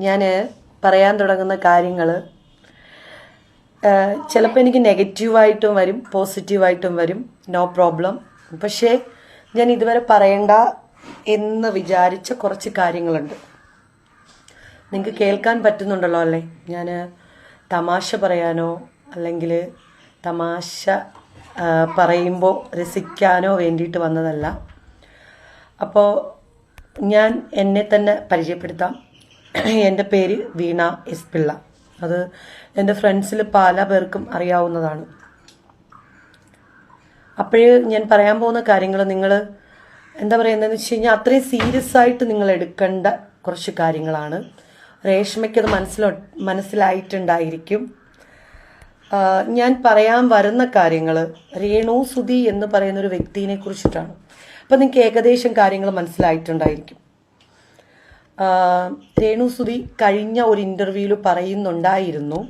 ഞാൻ പറയാൻ തുടങ്ങുന്ന കാര്യങ്ങൾ ചിലപ്പോൾ എനിക്ക് നെഗറ്റീവായിട്ടും വരും പോസിറ്റീവായിട്ടും വരും നോ പ്രോബ്ലം. പക്ഷേ ഞാൻ ഇതുവരെ പറയണ്ട എന്ന് വിചാരിച്ച കുറച്ച് കാര്യങ്ങളുണ്ട്. നിങ്ങൾക്ക് കേൾക്കാൻ പറ്റുന്നുണ്ടല്ലോ അല്ലേ? ഞാൻ തമാശ പറയാനോ അല്ലെങ്കിൽ തമാശ പറയുമ്പോൾ രസിക്കാനോ വേണ്ടിയിട്ട് വന്നതല്ല. അപ്പോൾ ഞാൻ എന്നെ തന്നെ പരിചയപ്പെടുത്താം. എന്റെ പേര് വീണ എസ് പിള്ള. അത് എന്റെ ഫ്രണ്ട്സിൽ പല പേർക്കും അറിയാവുന്നതാണ്. അപ്പോഴേ ഞാൻ പറയാൻ പോകുന്ന കാര്യങ്ങൾ നിങ്ങൾ എന്താ പറയുന്നതെന്ന് വെച്ച് കഴിഞ്ഞാൽ അത്രയും സീരിയസ് ആയിട്ട് നിങ്ങൾ എടുക്കേണ്ട കുറച്ച് കാര്യങ്ങളാണ്. രേഷ്മയ്ക്കത് മനസ്സിലോ മനസ്സിലായിട്ടുണ്ടായിരിക്കും. ഞാൻ പറയാൻ വരുന്ന കാര്യങ്ങൾ രേണു സുധി എന്ന് പറയുന്ന ഒരു വ്യക്തിയെ കുറിച്ചിട്ടാണ്. അപ്പം നിങ്ങൾക്ക് ഏകദേശം കാര്യങ്ങൾ മനസ്സിലായിട്ടുണ്ടായിരിക്കും. ആ, രേണു സുധി കഴിഞ്ഞ ഒരു ഇന്റർവ്യൂവിൽ പറയുന്നുണ്ടായിരുന്നു.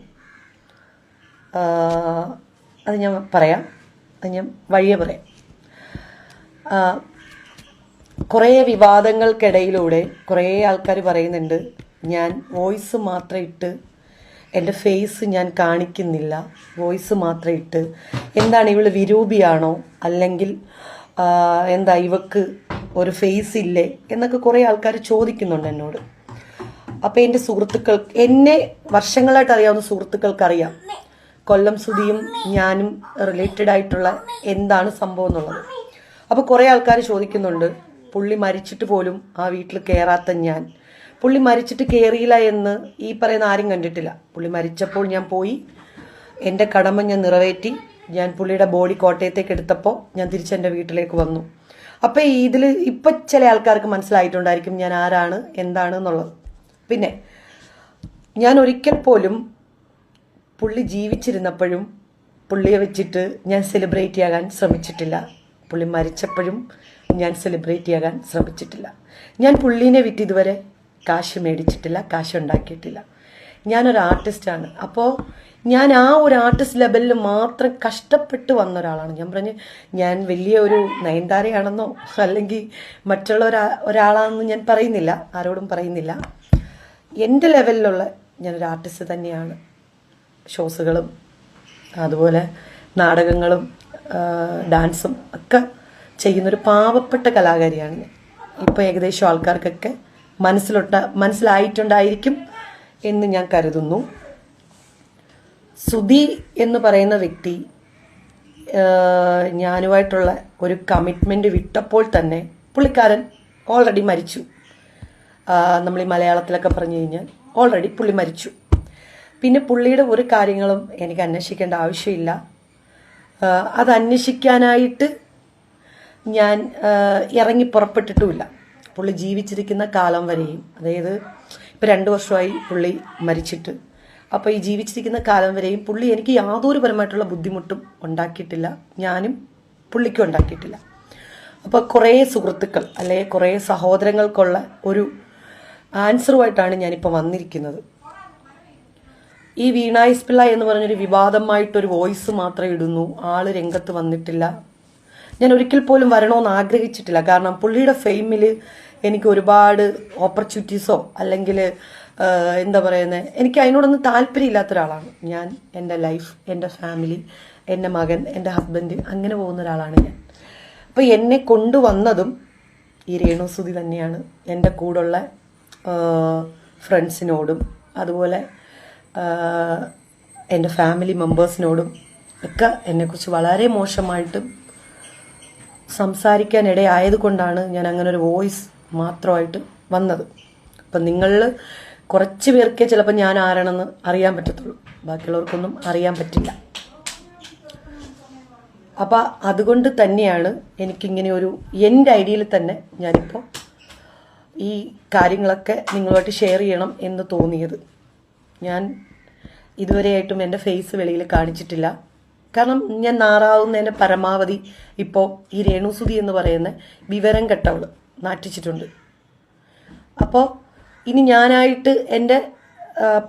അത് ഞാൻ പറയാം. അത് ഞാൻ വഴിയെ പറയാം. കുറേ വിവാദങ്ങൾക്കിടയിലൂടെ കുറേ ആൾക്കാർ പറയുന്നുണ്ട് ഞാൻ വോയിസ് മാത്രം ഇട്ട് എന്റെ ഫേസ് ഞാൻ കാണിക്കുന്നില്ല. വോയിസ് മാത്രം ഇട്ട്. എന്താണ് ഇവൾ വിരൂപിയാണോ? അല്ലെങ്കിൽ എന്താ ഇവക്ക് ഒരു ഫേസ് ഇല്ലേ എന്നൊക്കെ കുറേ ആൾക്കാർ ചോദിക്കുന്നുണ്ട് എന്നോട്. അപ്പൊ എന്റെ സുഹൃത്തുക്കൾ എന്നെ വർഷങ്ങളായിട്ട് അറിയാവുന്ന സുഹൃത്തുക്കൾക്ക് അറിയാം കൊല്ലം സുധിയും ഞാനും റിലേറ്റഡ് ആയിട്ടുള്ള എന്താണ് സംഭവം എന്നുള്ളത്. അപ്പോൾ കുറേ ആൾക്കാർ ചോദിക്കുന്നുണ്ട് പുള്ളി മരിച്ചിട്ട് പോലും ആ വീട്ടിൽ കയറാത്ത ഞാൻ. പുള്ളി മരിച്ചിട്ട് കയറിയില്ല എന്ന് ഈ പറയുന്ന ആരും കണ്ടിട്ടില്ല. പുള്ളി മരിച്ചപ്പോൾ ഞാൻ പോയി എന്റെ കടമ ഞാൻ നിറവേറ്റി ഞാൻ പുള്ളിയുടെ ബോഡി കോട്ടയത്തേക്ക് എടുത്തപ്പോൾ ഞാൻ തിരിച്ചെന്റെ വീട്ടിലേക്ക് വന്നു. അപ്പോൾ ഇതിൽ ഇപ്പം ചില ആൾക്കാർക്ക് മനസ്സിലായിട്ടുണ്ടായിരിക്കും ഞാൻ ആരാണ് എന്താണ് എന്നുള്ളത്. പിന്നെ ഞാൻ ഒരിക്കൽ പോലും പുള്ളി ജീവിച്ചിരുന്നപ്പോഴും പുള്ളിയെ വെച്ചിട്ട് ഞാൻ സെലിബ്രേറ്റ് ചെയ്യാൻ ശ്രമിച്ചിട്ടില്ല. പുള്ളി മരിച്ചപ്പോഴും ഞാൻ സെലിബ്രേറ്റ് ചെയ്യാൻ ശ്രമിച്ചിട്ടില്ല. ഞാൻ പുള്ളീനെ വിറ്റ് ഇതുവരെ കാശ് മേടിച്ചിട്ടില്ല കാശ് ഉണ്ടാക്കിയിട്ടില്ല. ഞാനൊരു ആർട്ടിസ്റ്റാണ് അപ്പോൾ ഞാൻ ആ ഒരു ആർട്ടിസ്റ്റ് ലെവലിൽ മാത്രം കഷ്ടപ്പെട്ട് വന്ന ഒരാളാണ്. ഞാൻ പറഞ്ഞ് ഞാൻ വലിയ ഒരു നയൻതാരയാണെന്നോ അല്ലെങ്കിൽ മറ്റുള്ള ഒരാ ഒരാളാണെന്ന് ഞാൻ പറയുന്നില്ല. ആരോടും പറയുന്നില്ല. എന്റെ ലെവലിലുള്ള ഞാനൊരു ആർട്ടിസ്റ്റ് തന്നെയാണ്. ഷോസുകളും അതുപോലെ നാടകങ്ങളും ഡാൻസും ഒക്കെ ചെയ്യുന്നൊരു പാവപ്പെട്ട കലാകാരിയാണ് ഇപ്പോൾ ഏകദേശം ആൾക്കാർക്കൊക്കെ മനസ്സിലൊട്ട മനസ്സിലായിട്ടുണ്ടായിരിക്കും എന്ന് ഞാൻ കരുതുന്നു. സുധി എന്ന് പറയുന്ന വ്യക്തി ഞാനുമായിട്ടുള്ള ഒരു കമ്മിറ്റ്മെന്റ് വിട്ടപ്പോൾ തന്നെ പുള്ളിക്കാരൻ ഓൾറെഡി മരിച്ചു. നമ്മൾ ഈ മലയാളത്തിലൊക്കെ പറഞ്ഞു കഴിഞ്ഞാൽ ഓൾറെഡി പുള്ളി മരിച്ചു. പിന്നെ പുള്ളിയുടെ ഒരു കാര്യങ്ങളും എനിക്ക് അന്വേഷിക്കേണ്ട ആവശ്യമില്ല. അത് അന്വേഷിക്കാനായിട്ട് ഞാൻ ഇറങ്ങി പുറപ്പെട്ടിട്ടുമില്ല. പുള്ളി ജീവിച്ചിരിക്കുന്ന കാലം വരെയും അതായത് ഇപ്പം രണ്ട് വർഷമായി പുള്ളി മരിച്ചിട്ട് അപ്പോൾ ഈ ജീവിച്ചിരിക്കുന്ന കാലം വരെയും പുള്ളി എനിക്ക് യാതൊരു പരമായിട്ടുള്ള ബുദ്ധിമുട്ടും ഉണ്ടാക്കിയിട്ടില്ല. ഞാനും പുള്ളിക്കും ഉണ്ടാക്കിയിട്ടില്ല. അപ്പോൾ കുറേ സുഹൃത്തുക്കൾ അല്ലെ കുറേ സഹോദരങ്ങൾക്കുള്ള ഒരു ആൻസറുമായിട്ടാണ് ഞാനിപ്പോൾ വന്നിരിക്കുന്നത്. ഈ വീണായിസ് പിള്ള എന്ന് പറഞ്ഞൊരു വിവാദമായിട്ടൊരു വോയിസ് മാത്രം ഇടുന്നു. ആൾ രംഗത്ത് വന്നിട്ടില്ല. ഞാൻ ഒരിക്കൽ പോലും വരണമെന്ന് ആഗ്രഹിച്ചിട്ടില്ല. കാരണം പുള്ളിയുടെ ഫെയിമിൽ എനിക്ക് ഒരുപാട് ഓപ്പർച്യൂണിറ്റീസോ അല്ലെങ്കിൽ എന്താ പറയുന്നത് എനിക്ക് അതിനോടൊന്നും താല്പര്യമില്ലാത്ത ഒരാളാണ് ഞാൻ എന്റെ ലൈഫ് എന്റെ ഫാമിലി എന്റെ മകൻ എന്റെ ഹസ്ബൻഡ് അങ്ങനെ പോകുന്ന ഒരാളാണ് ഞാൻ. അപ്പോൾ എന്നെ കൊണ്ടുവന്നതും ഈ രേണുസുതി തന്നെയാണ്. എന്റെ കൂടുള്ള ഫ്രണ്ട്സിനോടും അതുപോലെ എന്റെ ഫാമിലി മെമ്പേഴ്സിനോടും ഒക്കെ എന്നെക്കുറിച്ച് വളരെ മോശമായിട്ടും സംസാരിക്കാൻ ഇടയായത് കൊണ്ടാണ് ഞാൻ അങ്ങനെ ഒരു വോയിസ് മാത്രമായിട്ട് വന്നത്. അപ്പം നിങ്ങളിൽ കുറച്ച് പേർക്കേ ചിലപ്പോൾ ഞാൻ ആരാണെന്ന് അറിയാൻ പറ്റത്തുള്ളൂ. ബാക്കിയുള്ളവർക്കൊന്നും അറിയാൻ പറ്റില്ല. അപ്പം അതുകൊണ്ട് തന്നെയാണ് എനിക്കിങ്ങനെ ഒരു എന്റെ ഐഡിയയിൽ തന്നെ ഞാനിപ്പോൾ ഈ കാര്യങ്ങളൊക്കെ നിങ്ങളുമായിട്ട് ഷെയർ ചെയ്യണം എന്ന് തോന്നിയത്. ഞാൻ ഇതുവരെയായിട്ടും എന്റെ ഫേസ് വെളിയിൽ കാണിച്ചിട്ടില്ല. കാരണം ഞാൻ നാറാവുന്നതിന്റെ പരമാവധി ഇപ്പോൾ ഈ രേണുസുതി എന്ന് പറയുന്ന വിവരം കെട്ടവൾ നാട്ടിച്ചിട്ടുണ്ട് അപ്പോൾ ഇനി ഞാനായിട്ട് എന്റെ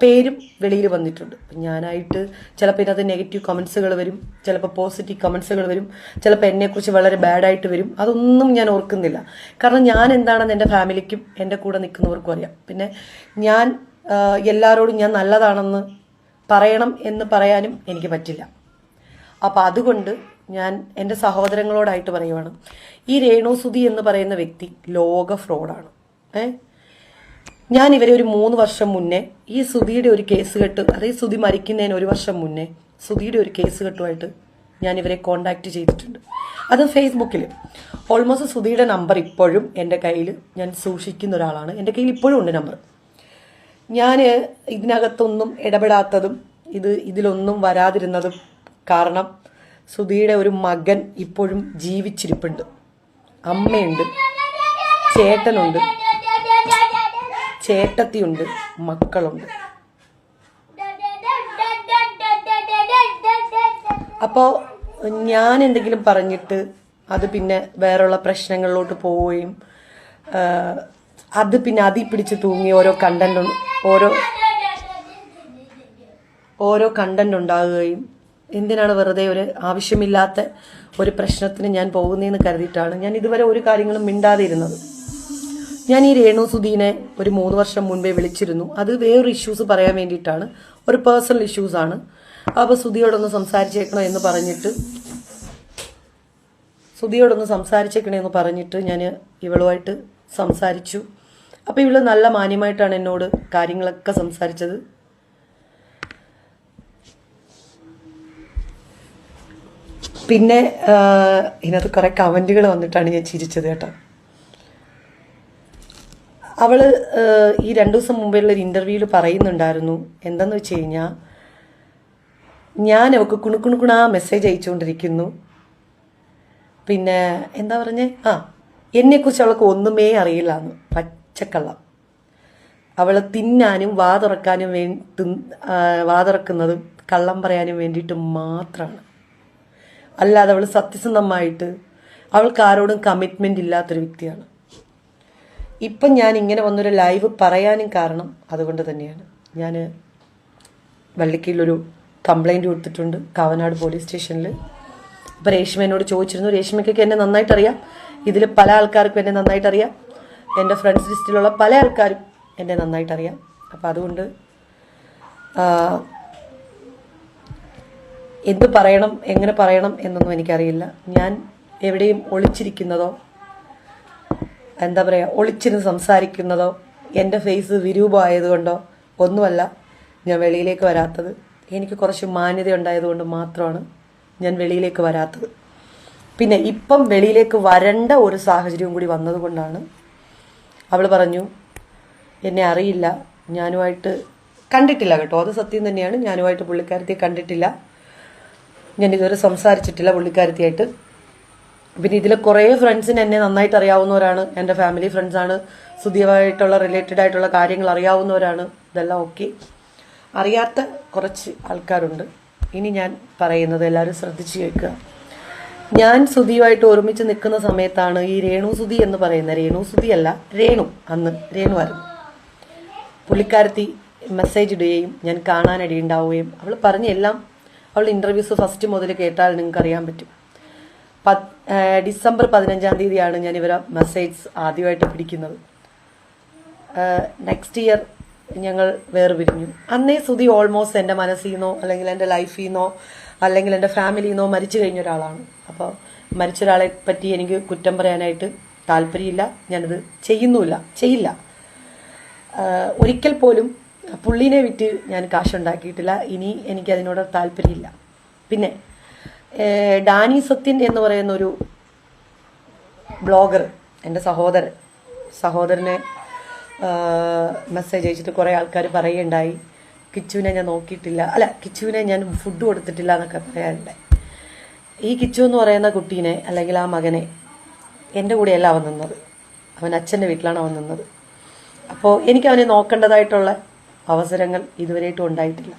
പേരും വെളിയിൽ വന്നിട്ടുണ്ട്. ഞാനായിട്ട് ചിലപ്പോൾ ഇതിനകത്ത് നെഗറ്റീവ് കമൻസുകൾ വരും ചിലപ്പോൾ പോസിറ്റീവ് കമൻസുകൾ വരും ചിലപ്പോൾ എന്നെക്കുറിച്ച് വളരെ ബാഡായിട്ട് വരും. അതൊന്നും ഞാൻ ഓർക്കുന്നില്ല. കാരണം ഞാൻ എന്താണെന്ന് എന്റെ ഫാമിലിക്കും എന്റെ കൂടെ നിൽക്കുന്നവർക്കും അറിയാം. പിന്നെ ഞാൻ എല്ലാവരോടും ഞാൻ നല്ലതാണെന്ന് പറയണം എന്ന് പറയാനും എനിക്ക് പറ്റില്ല. അപ്പം അതുകൊണ്ട് ഞാൻ എന്റെ സഹോദരങ്ങളോടായിട്ട് പറയുവാണ് ഈ രേണുസുതി എന്ന് പറയുന്ന വ്യക്തി ലോക ഫ്രോഡാണ് ഏ? ഞാൻ ഇവരെ ഒരു മൂന്ന് വർഷം മുന്നേ ഈ സുധിയുടെ ഒരു കേസ് കെട്ട് അതായത് സുധി മരിക്കുന്നതിന് ഒരു വർഷം മുന്നേ സുധിയുടെ ഒരു കേസ് കെട്ടുമായിട്ട് ഞാൻ ഇവരെ കോണ്ടാക്ട് ചെയ്തിട്ടുണ്ട്. അത് ഫേസ്ബുക്കിൽ ഓൾമോസ്റ്റ് സുധിയുടെ നമ്പർ ഇപ്പോഴും എന്റെ കയ്യിൽ ഞാൻ സൂക്ഷിക്കുന്ന ഒരാളാണ്. എന്റെ കയ്യിൽ ഇപ്പോഴും ഉണ്ട് നമ്പർ ഞാൻ ഇതിനകത്തൊന്നും ഇടപെടാത്തതും ഇത് ഇതിലൊന്നും വരാതിരുന്നതും കാരണം സുധിയുടെ ഒരു മകൻ ഇപ്പോഴും ജീവിച്ചിരിപ്പുണ്ട്. അമ്മയുണ്ട്. ചേട്ടനുണ്ട്. ചേട്ടത്തിയുണ്ട് മക്കളുണ്ട്. അപ്പോൾ ഞാൻ എന്തെങ്കിലും പറഞ്ഞിട്ട് അത് പിന്നെ വേറെയുള്ള പ്രശ്നങ്ങളിലോട്ട് പോവുകയും അത് പിന്നെ അതിൽ പിടിച്ച് തൂങ്ങി ഓരോ കണ്ടന്റ് ഓരോ ഓരോ കണ്ടന്റ് ഉണ്ടാകുകയും എന്തിനാണ് വെറുതെ ഒരു ആവശ്യമില്ലാത്ത ഒരു പ്രശ്നത്തിന് ഞാൻ പോകുന്നതെന്ന് കരുതിയിട്ടാണ് ഞാൻ ഇതുവരെ ഒരു കാര്യങ്ങളും മിണ്ടാതെ ഇരുന്നത്. ഞാൻ ഈ രേണു സുധീനെ ഒരു മൂന്ന് വർഷം മുൻപേ വിളിച്ചിരുന്നു. അത് വേറൊരു ഇഷ്യൂസ് പറയാൻ വേണ്ടിയിട്ടാണ്. ഒരു പേഴ്സണൽ ഇഷ്യൂസ് ആണ്. അപ്പോൾ സുധിയോടൊന്ന് സംസാരിച്ചേക്കണോ എന്ന് പറഞ്ഞിട്ട് സുധിയോടൊന്ന് സംസാരിച്ചേക്കണേ എന്ന് പറഞ്ഞിട്ട് ഞാൻ ഇവളുമായിട്ട് സംസാരിച്ചു. അപ്പോൾ ഇവൾ നല്ല മാന്യമായിട്ടാണ് എന്നോട് കാര്യങ്ങളൊക്കെ സംസാരിച്ചത്. പിന്നെ ഇതിനകത്ത് കുറെ കമന്റുകൾ വന്നിട്ടാണ് ഞാൻ ചിരിച്ചത് കേട്ടോ. അവൾ ആ, ഈ രണ്ടു ദിവസം മുമ്പുള്ള ഒരു ഇന്റർവ്യൂവിൽ പറയുന്നുണ്ടായിരുന്നു. എന്തെന്ന് വെച്ച് കഴിഞ്ഞാൽ ഞാൻ അവൾക്ക് കുണുക്കുണുക്കുണാ മെസ്സേജ് അയച്ചുകൊണ്ടിരിക്കുന്നു. പിന്നെ എന്താ പറഞ്ഞേ? ആ എന്നെക്കുറിച്ച് അവൾക്ക് ഒന്നുമേ അറിയില്ല എന്ന് പച്ചക്കള്ളം. അവളെ തിന്നാനും വാ തുറക്കാനും വേ കള്ളം പറയാനും വേണ്ടിയിട്ട് മാത്രമാണ് അല്ലാതെ അവൾ സത്യസന്ധമായിട്ട് അവൾക്ക് ആരോടും കമ്മിറ്റ്മെന്റ് ഇല്ലാത്തൊരു വ്യക്തിയാണ്. ഇപ്പം ഞാൻ ഇങ്ങനെ വന്നൊരു ലൈവ് പറയാനും കാരണം അതുകൊണ്ട് തന്നെയാണ്. ഞാൻ വള്ളിക്കയിലൊരു കംപ്ലൈന്റ് കൊടുത്തിട്ടുണ്ട് കാവനാട് പോലീസ് സ്റ്റേഷനിൽ അപ്പോൾ രേഷ്മ എന്നോട് ചോദിച്ചിരുന്നു രേഷ്മയ്ക്കൊക്കെ എന്നെ നന്നായിട്ട് അറിയാം ഇതിൽ പല ആൾക്കാർക്കും എന്നെ നന്നായിട്ട് അറിയാം എന്റെ ഫ്രണ്ട്സ് ലിസ്റ്റിലുള്ള പല ആൾക്കാരും എന്നെ നന്നായിട്ട് അറിയാം അപ്പോൾ അതുകൊണ്ട് എന്ത് പറയണം എങ്ങനെ പറയണം എന്നൊന്നും എനിക്കറിയില്ല. ഞാൻ എവിടെയും ഒളിച്ചിരിക്കുന്നതോ എന്താ പറയുക ഒളിച്ചിരുന്ന് സംസാരിക്കുന്നതോ എന്റെ ഫേസ് വിരൂപമായതുകൊണ്ടോ ഒന്നുമല്ല ഞാൻ വെളിയിലേക്ക് വരാത്തത്. എനിക്ക് കുറച്ച് മാന്യത ഉണ്ടായതുകൊണ്ട് മാത്രമാണ് ഞാൻ വെളിയിലേക്ക് വരാത്തത്. പിന്നെ ഇപ്പം വെളിയിലേക്ക് വരേണ്ട ഒരു സാഹചര്യവും കൂടി വന്നതുകൊണ്ടാണ് അവൾ പറഞ്ഞു എന്നെ അറിയില്ല ഞാനുമായിട്ട് കണ്ടിട്ടില്ല കേട്ടോ. അത് സത്യം തന്നെയാണ്. ഞാനുമായിട്ട് പുള്ളിക്കാരത്തിയെ കണ്ടിട്ടില്ല. ഞാൻ ഇതുവരെ സംസാരിച്ചിട്ടില്ല പുള്ളിക്കാരത്തിയായിട്ട്. പിന്നെ ഇതിൽ കുറേ ഫ്രണ്ട്സിന് എന്നെ നന്നായിട്ട് അറിയാവുന്നവരാണ്. എന്റെ ഫാമിലി ഫ്രണ്ട്സ് ആണ്. സുതിയായിട്ടുള്ള റിലേറ്റഡ് ആയിട്ടുള്ള കാര്യങ്ങൾ അറിയാവുന്നവരാണ്. ഇതെല്ലാം ഓക്കെ അറിയാത്ത കുറച്ച് ആൾക്കാരുണ്ട്. ഇനി ഞാൻ പറയുന്നത് എല്ലാവരും ശ്രദ്ധിച്ചു കേൾക്കുക. ഞാൻ സുധിയുമായിട്ട് ഒരുമിച്ച് നിൽക്കുന്ന സമയത്താണ് ഈ രേണു സുധി എന്ന് പറയുന്ന രേണു സുധി അല്ല രേണു അന്ന് രേണു ആയിരുന്നു. പുള്ളിക്കാരത്തി മെസ്സേജ് ഇടുകയും ഞാൻ കാണാനിടയുണ്ടാവുകയും അവൾ പറഞ്ഞ എല്ലാം അവൾ ഇന്റർവ്യൂസ് ഫസ്റ്റ് മുതൽ കേട്ടാൽ നിങ്ങൾക്ക് അറിയാൻ പറ്റും. പത് ഏഹ് ഡിസംബർ പതിനഞ്ചാം തീയതിയാണ് ഞാൻ ഇവരെ മെസ്സേജ് ആദ്യമായിട്ട് പിടിക്കുന്നത്. നെക്സ്റ്റ് ഇയർ ഞങ്ങൾ വേർപിരിഞ്ഞു. അന്നേ സുധി ഓൾമോസ്റ്റ് എന്റെ മനസ്സിൽ നിന്നോ അല്ലെങ്കിൽ എന്റെ ലൈഫിൽ നിന്നോ അല്ലെങ്കിൽ എന്റെ ഫാമിലിയിൽ നിന്നോ മരിച്ചു കഴിഞ്ഞ ഒരാളാണ്. അപ്പോൾ മരിച്ച ഒരാളെ പറ്റി എനിക്ക് കുറ്റം പറയാനായിട്ട് താല്പര്യമില്ല. ഞാനത് ചെയ്യുന്നുമില്ല. ചെയ്യില്ല. ഒരിക്കൽ പോലും പുള്ളീനെ വിറ്റ് ഞാൻ കാശുണ്ടാക്കിയിട്ടില്ല. ഇനി എനിക്കതിനോട് താല്പര്യമില്ല. പിന്നെ ഡാനി സത്യൻ എന്ന് പറയുന്ന ഒരു ബ്ലോഗർ എന്റെ സഹോദരൻ സഹോദരനെ മെസ്സേജ് അയച്ചിട്ട് കുറേ ആൾക്കാർ പറയുണ്ടായി കിച്ചുവിനെ ഞാൻ നോക്കിയിട്ടില്ല. അല്ല കിച്ചുവിനെ ഞാൻ ഫുഡ് കൊടുത്തിട്ടില്ല എന്നൊക്കെ പറയാറുണ്ട്. ഈ കിച്ചു എന്ന് പറയുന്ന കുട്ടീനെ അല്ലെങ്കിൽ ആ മകനെ എന്റെ കൂടെയല്ല അവൻ നിന്നത്. അവൻ അച്ഛന്റെ വീട്ടിലാണ് അവൻ നിന്നത്. അപ്പോൾ എനിക്ക് അവനെ നോക്കേണ്ടതായിട്ടുള്ള അവസരങ്ങൾ ഇതുവരെയായിട്ടും ഉണ്ടായിട്ടില്ല.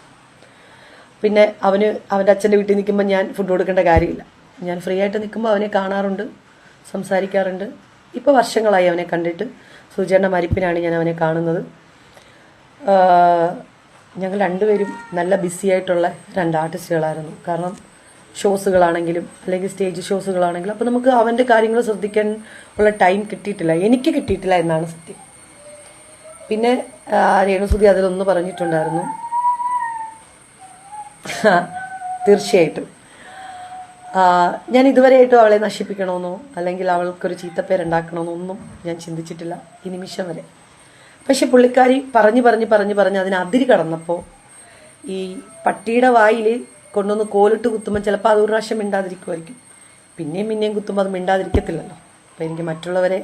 പിന്നെ അവന് അവന്റെ അച്ഛന്റെ വീട്ടിൽ നിൽക്കുമ്പോൾ ഞാൻ ഫുഡ് കൊടുക്കേണ്ട കാര്യമില്ല. ഞാൻ ഫ്രീ ആയിട്ട് നിൽക്കുമ്പോൾ അവനെ കാണാറുണ്ട് സംസാരിക്കാറുണ്ട്. ഇപ്പോൾ വർഷങ്ങളായി അവനെ കണ്ടിട്ട് സുചേട്ടന്റെ മരിപ്പിനാണ് ഞാൻ അവനെ കാണുന്നത്. ഞങ്ങൾ രണ്ടുപേരും നല്ല ബിസി ആയിട്ടുള്ള രണ്ട് ആർട്ടിസ്റ്റുകളായിരുന്നു കാരണം ഷോസുകളാണെങ്കിലും അല്ലെങ്കിൽ സ്റ്റേജ് ഷോസുകളാണെങ്കിലും അപ്പോൾ നമുക്ക് അവന്റെ കാര്യങ്ങൾ ശ്രദ്ധിക്കാൻ ഉള്ള ടൈം കിട്ടിയിട്ടില്ല. എനിക്ക് കിട്ടിയിട്ടില്ല എന്നാണ് സത്യം. പിന്നെ രേണുസുതി അതിലൊന്ന് പറഞ്ഞിട്ടുണ്ടായിരുന്നു. തീർച്ചയായിട്ടും. ഞാൻ ഇതുവരെയായിട്ടും അവളെ നശിപ്പിക്കണമെന്നോ അല്ലെങ്കിൽ അവൾക്കൊരു ചീത്തപ്പേരുണ്ടാക്കണമെന്നോ ഒന്നും ഞാൻ ചിന്തിച്ചിട്ടില്ല ഈ നിമിഷം വരെ. പക്ഷെ പുള്ളിക്കാരി പറഞ്ഞു പറഞ്ഞ് പറഞ്ഞു പറഞ്ഞ് അതിന് അതിരി കടന്നപ്പോൾ ഈ പട്ടിയുടെ വായിൽ കൊണ്ടുവന്ന് കോലിട്ട് കുത്തുമ്പോൾ ചിലപ്പോൾ അത് ഒരു പ്രാവശ്യം മിണ്ടാതിരിക്കുമായിരിക്കും. പിന്നെയും പിന്നെയും കുത്തുമ്പോൾ അത് മിണ്ടാതിരിക്കത്തില്ലല്ലോ. അപ്പം എനിക്ക് മറ്റുള്ളവരെ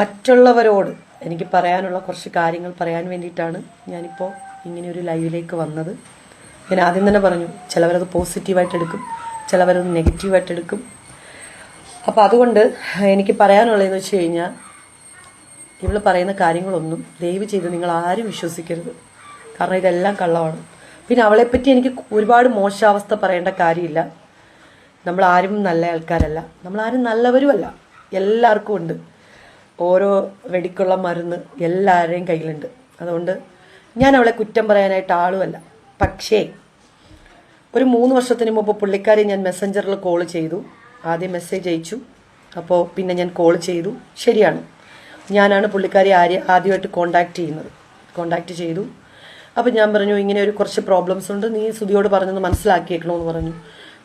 മറ്റുള്ളവരോട് എനിക്ക് പറയാനുള്ള കുറച്ച് കാര്യങ്ങൾ പറയാൻ വേണ്ടിയിട്ടാണ് ഞാനിപ്പോൾ ഇങ്ങനെ ഒരു ലൈവിലേക്ക് വന്നത്. ഞാൻ ആദ്യം തന്നെ പറഞ്ഞു ചിലവരത് പോസിറ്റീവായിട്ട് എടുക്കും ചിലവരത് നെഗറ്റീവായിട്ട് എടുക്കും. അപ്പോൾ അതുകൊണ്ട് എനിക്ക് പറയാനുള്ളതെന്ന് വെച്ച് കഴിഞ്ഞാൽ ഇവൾ പറയുന്ന കാര്യങ്ങളൊന്നും ദയവ് ചെയ്ത് നിങ്ങൾ ആരും വിശ്വസിക്കരുത്. കാരണം ഇതെല്ലാം കള്ളമാണ്. പിന്നെ അവളെപ്പറ്റി എനിക്ക് ഒരുപാട് മോശാവസ്ഥ പറയേണ്ട കാര്യമില്ല. നമ്മൾ ആരും നല്ല ആൾക്കാരല്ല. നമ്മൾ ആരും നല്ലവരുമല്ല എല്ലാവർക്കും ഉണ്ട്. ഓരോ വെടിക്കുള്ള മരുന്ന് എല്ലാവരുടെയും കയ്യിലുണ്ട്. അതുകൊണ്ട് ഞാൻ അവളെ കുറ്റം പറയാനായിട്ട് ആളുമല്ല. പക്ഷേ ഒരു മൂന്ന് വർഷത്തിന് മുമ്പ് പുള്ളിക്കാരെ ഞാൻ മെസ്സഞ്ചറിൽ കോൾ ചെയ്തു. ആദ്യം മെസ്സേജ് അയച്ചു. അപ്പോൾ പിന്നെ ഞാൻ കോൾ ചെയ്തു. ശരിയാണ്. ഞാനാണ് പുള്ളിക്കാരെ ആര്യ ആദ്യമായിട്ട് കോണ്ടാക്ട് ചെയ്യുന്നത്. കോണ്ടാക്ട് ചെയ്തു. അപ്പോൾ ഞാൻ പറഞ്ഞു ഇങ്ങനെ ഒരു കുറച്ച് പ്രോബ്ലംസ് ഉണ്ട്. നീ സുധിയോട് പറഞ്ഞത് മനസ്സിലാക്കിയേക്കണമെന്ന് പറഞ്ഞു.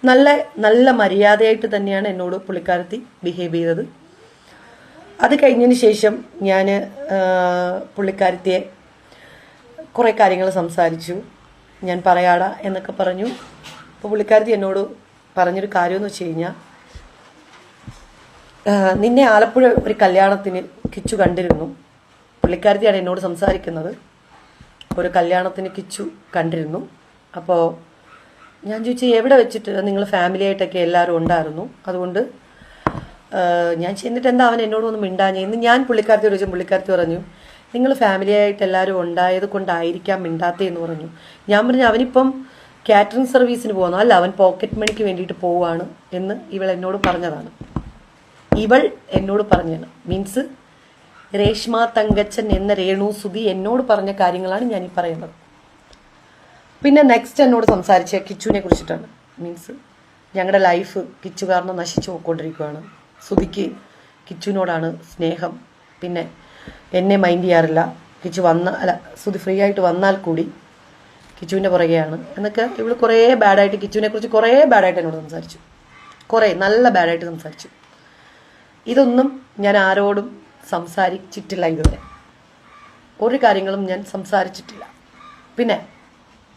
നല്ല നല്ല മര്യാദയായിട്ട് തന്നെയാണ് എന്നോട് പുള്ളിക്കാരത്തി ബിഹേവ് ചെയ്തത്. അത് കഴിഞ്ഞതിന് ശേഷം ഞാൻ പുള്ളിക്കാരത്തിയെ കുറേ കാര്യങ്ങൾ സംസാരിച്ചു. ഞാൻ പറയാടാ എന്നൊക്കെ പറഞ്ഞു. അപ്പോൾ പുള്ളിക്കാരത്തി എന്നോട് പറഞ്ഞൊരു കാര്യമെന്ന് വെച്ച് കഴിഞ്ഞാൽ നിന്നെ ആലപ്പുഴ ഒരു കല്യാണത്തിന് കിച്ചു കണ്ടിരുന്നു. പുള്ളിക്കാരത്തിയാണ് എന്നോട് സംസാരിക്കുന്നത്. ഒരു കല്യാണത്തിന് കിച്ചു കണ്ടിരുന്നു. അപ്പോൾ ഞാൻ ചോദിച്ചു എവിടെ വെച്ചിട്ട് നിങ്ങൾ ഫാമിലി ആയിട്ടൊക്കെ എല്ലാവരും ഉണ്ടായിരുന്നു? അതുകൊണ്ട് ഞാൻ ചെന്നിട്ട് എന്താ അവൻ എന്നോട് ഒന്ന് മിണ്ടാഞ്ഞ ഇന്ന് ഞാൻ പുള്ളിക്കാരത്തി ചോദിച്ചു. പുള്ളിക്കാരത്തി പറഞ്ഞു നിങ്ങൾ ഫാമിലി ആയിട്ട് എല്ലാവരും ഉണ്ടായത് കൊണ്ടായിരിക്കാം മിണ്ടാത്തേ എന്ന് പറഞ്ഞു. ഞാൻ പറഞ്ഞു അവനിപ്പം കാറ്ററിംഗ് സർവീസിന് പോകുന്നു അല്ല അവൻ പോക്കറ്റ് മണിക്ക് വേണ്ടിയിട്ട് പോവാണ് എന്ന് ഇവൾ എന്നോട് പറഞ്ഞതാണ്. ഇവൾ എന്നോട് പറഞ്ഞത് മീൻസ് രേഷ്മ തങ്കച്ചൻ എന്ന രേണു സുധി എന്നോട് പറഞ്ഞ കാര്യങ്ങളാണ് ഞാൻ ഈ പറയുന്നത്. പിന്നെ നെക്സ്റ്റ് എന്നോട് സംസാരിച്ച കിച്ചുവിനെ കുറിച്ചിട്ടാണ്. മീൻസ് ഞങ്ങളുടെ ലൈഫ് കിച്ചു കാരണം നശിച്ചു പോയിക്കൊണ്ടിരിക്കുകയാണ്. സുധിക്ക് കിച്ചുവിനോടാണ് സ്നേഹം. പിന്നെ എന്നെ മൈൻഡ് ചെയ്യാറില്ല. കിച്ചു വന്ന അല്ല സുതി ഫ്രീ ആയിട്ട് വന്നാൽ കൂടി കിച്ചുവിന്റെ പുറകെയാണ്. എന്നൊക്കെ ഇവൾ കുറേ ബാഡായിട്ട് കിച്ചുവിനെ കുറിച്ച് കുറേ ബാഡായിട്ട് എന്നോട് സംസാരിച്ചു. കുറേ നല്ല ബാഡായിട്ട് സംസാരിച്ചു. ഇതൊന്നും ഞാൻ ആരോടും സംസാരിച്ചിട്ടില്ല ഇതുവരെ. ഒരു കാര്യങ്ങളും ഞാൻ സംസാരിച്ചിട്ടില്ല. പിന്നെ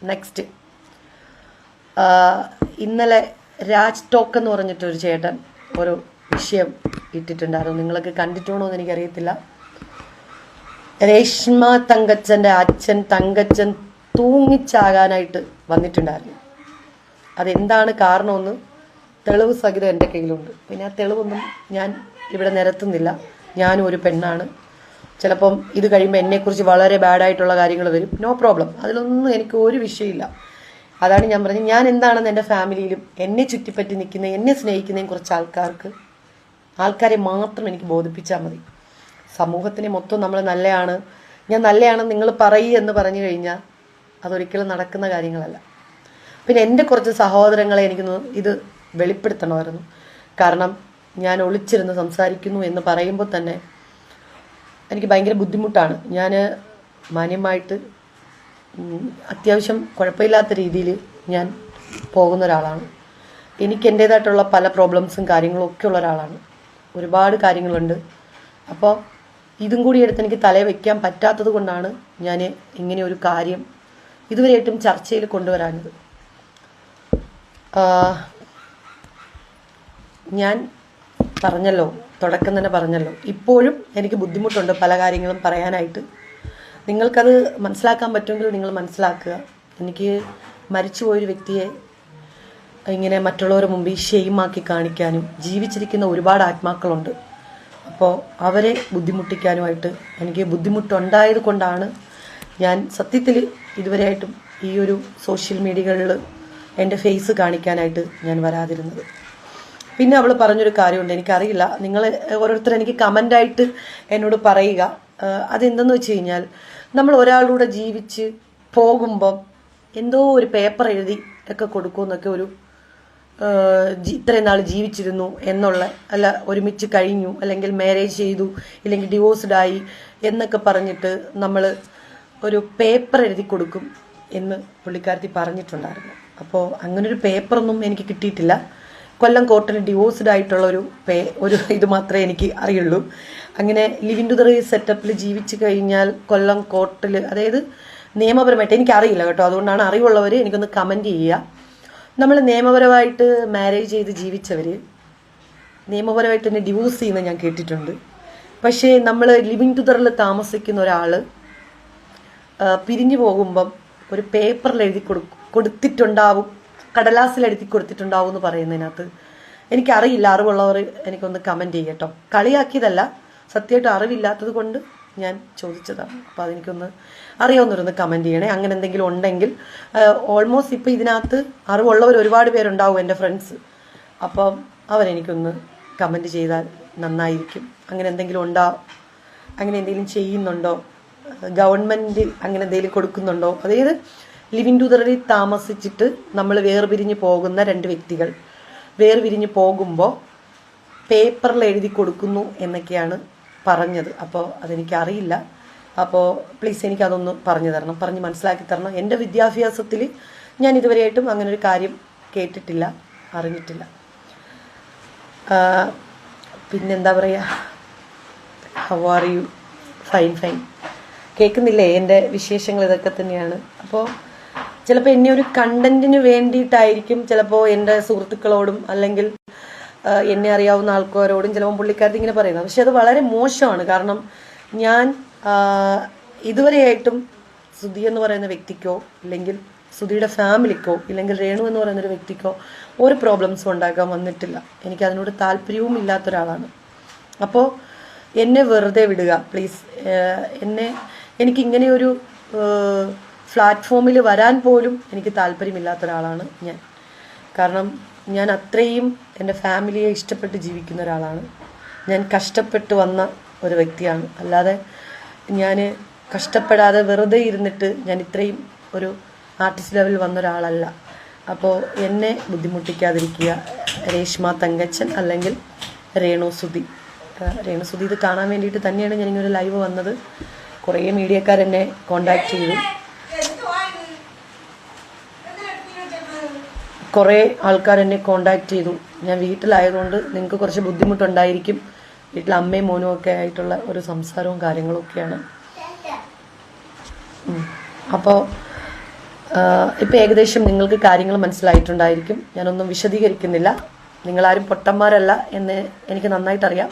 നെക്സ്റ്റ് ഇന്നലെ രാജ് ടോക്ക് എന്ന് പറഞ്ഞിട്ടൊരു ചേട്ടൻ ഒരു വിഷയം ഇട്ടിട്ടുണ്ടായിരുന്നു. നിങ്ങളൊക്കെ കണ്ടിട്ടുണ്ടോ എന്ന് എനിക്കറിയത്തില്ല. രേഷ്മ തങ്കച്ചന്റെ അച്ഛൻ തങ്കച്ചൻ തൂങ്ങിച്ചാകാനായിട്ട് വന്നിട്ടുണ്ടായിരുന്നു. അതെന്താണ് കാരണമെന്ന് തെളിവ് സഹിതം എന്റെ കയ്യിലുണ്ട്. പിന്നെ ആ തെളിവൊന്നും ഞാൻ ഇവിടെ നിരത്തുന്നില്ല. ഞാനും ഒരു പെണ്ണാണ്. ചിലപ്പം ഇത് കഴിയുമ്പോൾ എന്നെക്കുറിച്ച് വളരെ ബാഡായിട്ടുള്ള കാര്യങ്ങൾ വരും. നോ പ്രോബ്ലം അതിലൊന്നും എനിക്ക് ഒരു വിഷയമില്ല. അതാണ് ഞാൻ പറഞ്ഞത്. ഞാൻ എന്താണെന്ന് എന്റെ ഫാമിലിയിലും എന്നെ ചുറ്റിപ്പറ്റി നിൽക്കുന്ന എന്നെ സ്നേഹിക്കുന്നതിനെ കുറച്ച് ആൾക്കാർക്ക് ആൾക്കാരെ മാത്രം എനിക്ക് ബോധിപ്പിച്ചാൽ മതി. സമൂഹത്തിനെ മൊത്തം നമ്മൾ നല്ലതാണ് ഞാൻ നല്ലയാണ് നിങ്ങൾ പറയൂ എന്ന് പറഞ്ഞു കഴിഞ്ഞാൽ അതൊരിക്കലും നടക്കുന്ന കാര്യങ്ങളല്ല. പിന്നെ എന്റെ കുറച്ച് സഹോദരങ്ങളെ എനിക്ക് ഇത് വെളിപ്പെടുത്തണമായിരുന്നു. കാരണം ഞാൻ ഒളിച്ചിരുന്ന് സംസാരിക്കുന്നു എന്ന് പറയുമ്പോൾ തന്നെ എനിക്ക് ഭയങ്കര ബുദ്ധിമുട്ടാണ്. ഞാൻ മാന്യമായിട്ട് അത്യാവശ്യം കുഴപ്പമില്ലാത്ത രീതിയിൽ ഞാൻ പോകുന്ന ഒരാളാണ്. എനിക്ക് എന്റേതായിട്ടുള്ള പല പ്രോബ്ലംസും കാര്യങ്ങളും ഒക്കെ ഉള്ള ഒരാളാണ്. ഒരുപാട് കാര്യങ്ങളുണ്ട്. അപ്പോൾ ഇതും കൂടി എടുത്ത് എനിക്ക് തലയിൽ വയ്ക്കാൻ പറ്റാത്തത് കൊണ്ടാണ് ഞാൻ ഇങ്ങനെ ഒരു കാര്യം ഇതുവരെയായിട്ടും ചർച്ചയിൽ കൊണ്ടുവരാഞ്ഞത്. ഞാൻ പറഞ്ഞല്ലോ തുടക്കം തന്നെ പറഞ്ഞല്ലോ. ഇപ്പോഴും എനിക്ക് ബുദ്ധിമുട്ടുണ്ട് പല കാര്യങ്ങളും പറയാനായിട്ട്. നിങ്ങൾക്കത് മനസ്സിലാക്കാൻ പറ്റുമെങ്കിൽ നിങ്ങൾ മനസ്സിലാക്കുക. എനിക്ക് മരിച്ചുപോയൊരു വ്യക്തിയെ ഇങ്ങനെ മറ്റുള്ളവരുടെ മുമ്പിൽ ഷെയിമാക്കി കാണിക്കാനും ജീവിച്ചിരിക്കുന്ന ഒരുപാട് ആത്മാക്കളുണ്ട്. അപ്പോൾ അവരെ ബുദ്ധിമുട്ടിക്കാനുമായിട്ട് എനിക്ക് ബുദ്ധിമുട്ടുണ്ടായത് കൊണ്ടാണ് ഞാൻ സത്യത്തിൽ ഇതുവരെയായിട്ടും ഈ ഒരു സോഷ്യൽ മീഡിയകളിൽ എന്റെ ഫേസ് കാണിക്കാനായിട്ട് ഞാൻ വരാതിരുന്നത്. പിന്നെ അവൾ പറഞ്ഞൊരു കാര്യമുണ്ട് എനിക്കറിയില്ല. നിങ്ങൾ ഓരോരുത്തർ എനിക്ക് കമന്റായിട്ട് എന്നോട് പറയുക. അതെന്തെന്ന് വെച്ച് കഴിഞ്ഞാൽ നമ്മൾ ഒരാളുടെ ജീവിച്ച് പോകുമ്പം എന്തോ ഒരു പേപ്പർ എഴുതി ഒക്കെ കൊടുക്കുമെന്നൊക്കെ ഒരു ഇത്രയും നാൾ ജീവിച്ചിരുന്നു എന്നുള്ള അല്ല ഒരുമിച്ച് കഴിഞ്ഞു അല്ലെങ്കിൽ മാരേജ് ചെയ്തു ഇല്ലെങ്കിൽ ഡിവോഴ്സ്ഡ് ആയി എന്നൊക്കെ പറഞ്ഞിട്ട് നമ്മൾ ഒരു പേപ്പർ എഴുതി കൊടുക്കും എന്ന് പുള്ളിക്കാരത്തി പറഞ്ഞിട്ടുണ്ടായിരുന്നു. അപ്പോൾ അങ്ങനൊരു പേപ്പറൊന്നും എനിക്ക് കിട്ടിയിട്ടില്ല. കൊല്ലം കോർട്ടിൽ ഡിവോഴ്സ്ഡ് ആയിട്ടുള്ള ഒരു പേ ഒരു ഇത് മാത്രമേ എനിക്ക് അറിയുള്ളൂ. അങ്ങനെ ലിവിൻ ടു ദ സെറ്റപ്പിൽ ജീവിച്ചു കഴിഞ്ഞാൽ കൊല്ലം കോർട്ടിൽ അതായത് നിയമപരമായിട്ട് എനിക്കറിയില്ല കേട്ടോ. അതുകൊണ്ടാണ് അറിവുള്ളവർ എനിക്കൊന്ന് കമന്റ് ചെയ്യുക. നമ്മൾ നിയമപരമായിട്ട് മാരേജ് ചെയ്ത് ജീവിച്ചവർ നിയമപരമായിട്ട് തന്നെ ഡിവോഴ്സ് ചെയ്യുന്ന ഞാൻ കേട്ടിട്ടുണ്ട്. പക്ഷേ നമ്മൾ ലിവിങ് ടുദറിൽ താമസിക്കുന്ന ഒരാൾ പിരിഞ്ഞു പോകുമ്പം ഒരു പേപ്പറിൽ എഴുതി കൊടു കൊടുത്തിട്ടുണ്ടാവും കടലാസിൽ എഴുതി കൊടുത്തിട്ടുണ്ടാവും എന്ന് പറയുന്നതിനകത്ത് എനിക്കറിയില്ല അറിവുള്ളവർ എനിക്കൊന്ന് കമന്റ് ചെയ്യട്ടോ കളിയാക്കിയതല്ല സത്യമായിട്ട് അറിവില്ലാത്തത് കൊണ്ട് ഞാൻ ചോദിച്ചതാണ്. അപ്പോൾ അതെനിക്കൊന്ന് അറിയാവുന്നവരൊന്ന് കമന്റ് ചെയ്യണേ. അങ്ങനെ എന്തെങ്കിലും ഉണ്ടെങ്കിൽ ഓൾമോസ്റ്റ് ഇപ്പോൾ ഇതിനകത്ത് അറിവുള്ളവർ ഒരുപാട് പേരുണ്ടാവും എന്റെ ഫ്രണ്ട്സ് അപ്പം അവരെനിക്കൊന്ന് കമന്റ് ചെയ്താൽ നന്നായിരിക്കും. അങ്ങനെ എന്തെങ്കിലും ഉണ്ടോ അങ്ങനെ എന്തെങ്കിലും ചെയ്യുന്നുണ്ടോ? ഗവൺമെന്റ് അങ്ങനെ എന്തെങ്കിലും കൊടുക്കുന്നുണ്ടോ? അതായത് ലിവിങ് ടുതറിൽ താമസിച്ചിട്ട് നമ്മൾ വേർപിരിഞ്ഞ് പോകുന്ന രണ്ട് വ്യക്തികൾ. വേർപിരിഞ്ഞ് പോകുമ്പോൾ പേപ്പറിൽ എഴുതി കൊടുക്കുന്നു എന്നൊക്കെയാണ് പറഞ്ഞത്. അപ്പോൾ അതെനിക്കറിയില്ല. അപ്പോൾ പ്ലീസ് എനിക്കതൊന്ന് പറഞ്ഞു തരണം പറഞ്ഞ് മനസ്സിലാക്കി തരണം. എന്റെ വിദ്യാഭ്യാസത്തിൽ ഞാൻ ഇതുവരെയായിട്ടും അങ്ങനെ ഒരു കാര്യം കേട്ടിട്ടില്ല അറിഞ്ഞിട്ടില്ല. പിന്നെന്താ പറയുക how are you fine fine കേൾക്കുന്നില്ലേ? എന്റെ വിശേഷങ്ങൾ ഇതൊക്കെ തന്നെയാണ്. അപ്പോൾ ചിലപ്പോൾ എന്നെ ഒരു കണ്ടന്റിന് വേണ്ടിയിട്ടായിരിക്കും ചിലപ്പോൾ എന്റെ സുഹൃത്തുക്കളോടും അല്ലെങ്കിൽ എന്നെ അറിയാവുന്ന ആൾക്കാരോടും ചിലപ്പോൾ പുള്ളിക്കാരത്തി ഇങ്ങനെ പറയുന്നത്. പക്ഷെ അത് വളരെ മോശമാണ്. കാരണം ഞാൻ ഇതുവരെയായിട്ടും സുധി എന്ന് പറയുന്ന വ്യക്തിക്കോ അല്ലെങ്കിൽ സുധിയുടെ ഫാമിലിക്കോ ഇല്ലെങ്കിൽ രേണു എന്ന് പറയുന്ന ഒരു വ്യക്തിക്കോ ഒരു പ്രോബ്ലംസും ഉണ്ടാക്കാൻ വന്നിട്ടില്ല. എനിക്ക് അതിനോട് താല്പര്യവും ഇല്ലാത്ത ഒരാളാണ് അപ്പോൾ എന്നെ വെറുതെ വിടുക പ്ലീസ്. എന്നെ എനിക്ക് ഇങ്ങനെ ഒരു പ്ലാറ്റ്ഫോമിൽ വരാൻ പോലും എനിക്ക് താല്പര്യമില്ലാത്ത ഒരാളാണ് ഞാൻ. കാരണം ഞാൻ അത്രയും എന്റെ ഫാമിലിയെ ഇഷ്ടപ്പെട്ട് ജീവിക്കുന്ന ഒരാളാണ്. ഞാൻ കഷ്ടപ്പെട്ട് വന്ന ഒരു വ്യക്തിയാണ്. അല്ലാതെ ഞാൻ കഷ്ടപ്പെടാതെ വെറുതെ ഇരുന്നിട്ട് ഞാൻ ഇത്രയും ഒരു ആർട്ടിസ്റ്റ് ലെവലിൽ വന്ന ഒരാളല്ല അപ്പോൾ എന്നെ ബുദ്ധിമുട്ടിക്കാതിരിക്കുക. രേഷ്മ തങ്കച്ചൻ അല്ലെങ്കിൽ രേണു സുധി. രേണു സുധി ഇത് കാണാൻ വേണ്ടിയിട്ട് തന്നെയാണ് ഞാൻ ഇങ്ങനെ ഒരു ലൈവ് വന്നത്. കുറേ മീഡിയക്കാർ എന്നെ കോണ്ടാക്ട് ചെയ്തു. കുറേ ആൾക്കാർ എന്നെ കോണ്ടാക്ട് ചെയ്തു. ഞാൻ വീട്ടിലായതുകൊണ്ട് നിങ്ങൾക്ക് കുറച്ച് ബുദ്ധിമുട്ടുണ്ടായിരിക്കും. വീട്ടിൽ അമ്മയും മോനും ഒക്കെ ആയിട്ടുള്ള ഒരു സംസാരവും കാര്യങ്ങളും ഒക്കെയാണ്. അപ്പോൾ ഇപ്പോൾ ഏകദേശം നിങ്ങൾക്ക് കാര്യങ്ങൾ മനസ്സിലായിട്ടുണ്ടായിരിക്കും. ഞാനൊന്നും വിശദീകരിക്കുന്നില്ല. നിങ്ങളാരും പൊട്ടന്മാരല്ല എന്ന് എനിക്ക് നന്നായിട്ടറിയാം.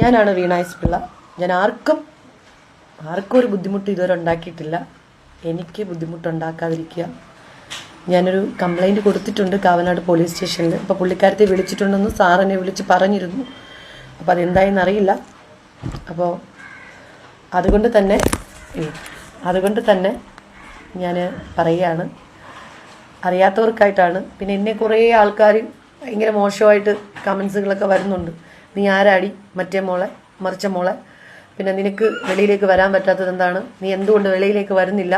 ഞാനാണ് വീണായസ് പിള്ള ഞാൻ ആർക്കും ആർക്കും ഒരു ബുദ്ധിമുട്ട് ഇതുവരെ ഉണ്ടാക്കിയിട്ടില്ല. എനിക്ക് ബുദ്ധിമുട്ടുണ്ടാക്കാതിരിക്കുക. ഞാനൊരു കംപ്ലൈന്റ് കൊടുത്തിട്ടുണ്ട് കാവനാട് പോലീസ് സ്റ്റേഷനിൽ അപ്പോൾ പുള്ളിക്കാരത്തെ വിളിച്ചിട്ടുണ്ടെന്ന് എന്നെ വിളിച്ച് പറഞ്ഞിരുന്നു. അപ്പോൾ അതെന്തായെന്ന് അറിയില്ല. അപ്പോൾ അതുകൊണ്ട് തന്നെ അതുകൊണ്ട് തന്നെ ഞാൻ പറയുകയാണ്. അറിയാത്തവർക്കായിട്ടാണ്. പിന്നെ എന്നെ കുറേ ആൾക്കാർ ഭയങ്കര മോശമായിട്ട് കമൻസുകളൊക്കെ വരുന്നുണ്ട്. നീ ആരാടി? മറ്റേ മോളെ മറിച്ച മോളെ. പിന്നെ നിനക്ക് വെളിയിലേക്ക് വരാൻ പറ്റാത്തത് എന്താണ്? നീ എന്തുകൊണ്ട് വെളിയിലേക്ക് വരുന്നില്ല?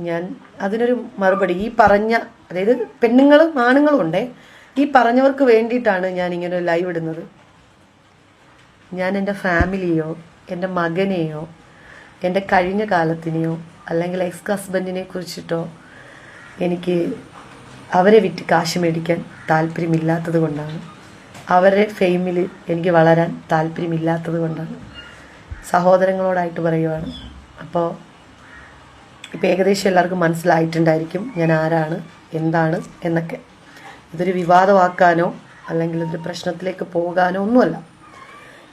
ഞാൻ അതിനൊരു മറുപടി. ഈ പറഞ്ഞ അതായത് പെണ്ണുങ്ങളും ആണുങ്ങളും ഉണ്ടേ ഈ പറഞ്ഞവർക്ക് വേണ്ടിയിട്ടാണ് ഞാൻ ഇങ്ങനെ ലൈവ് ഇടുന്നത്. ഞാൻ എന്റെ ഫാമിലിയോ എന്റെ മകനെയോ എന്റെ കഴിഞ്ഞ കാലത്തിനെയോ അല്ലെങ്കിൽ എക്സ് ഹസ്ബൻഡിനെ കുറിച്ചിട്ടോ എനിക്ക് അവരെ വിറ്റ് കാശ് മേടിക്കാൻ താല്പര്യമില്ലാത്തത് കൊണ്ടാണ്. അവരുടെ ഫെയിമിൽ എനിക്ക് വളരാൻ താല്പര്യമില്ലാത്തത് കൊണ്ടാണ്. സഹോദരങ്ങളോടായിട്ട് പറയുവാണ്. അപ്പോൾ ഇപ്പോൾ ഏകദേശം എല്ലാവർക്കും മനസ്സിലായിട്ടുണ്ടായിരിക്കും ഞാൻ ആരാണ് എന്താണ് എന്നൊക്കെ. ഇതൊരു വിവാദമാക്കാനോ അല്ലെങ്കിൽ ഇതൊരു പ്രശ്നത്തിലേക്ക് പോകാനോ ഒന്നുമല്ല.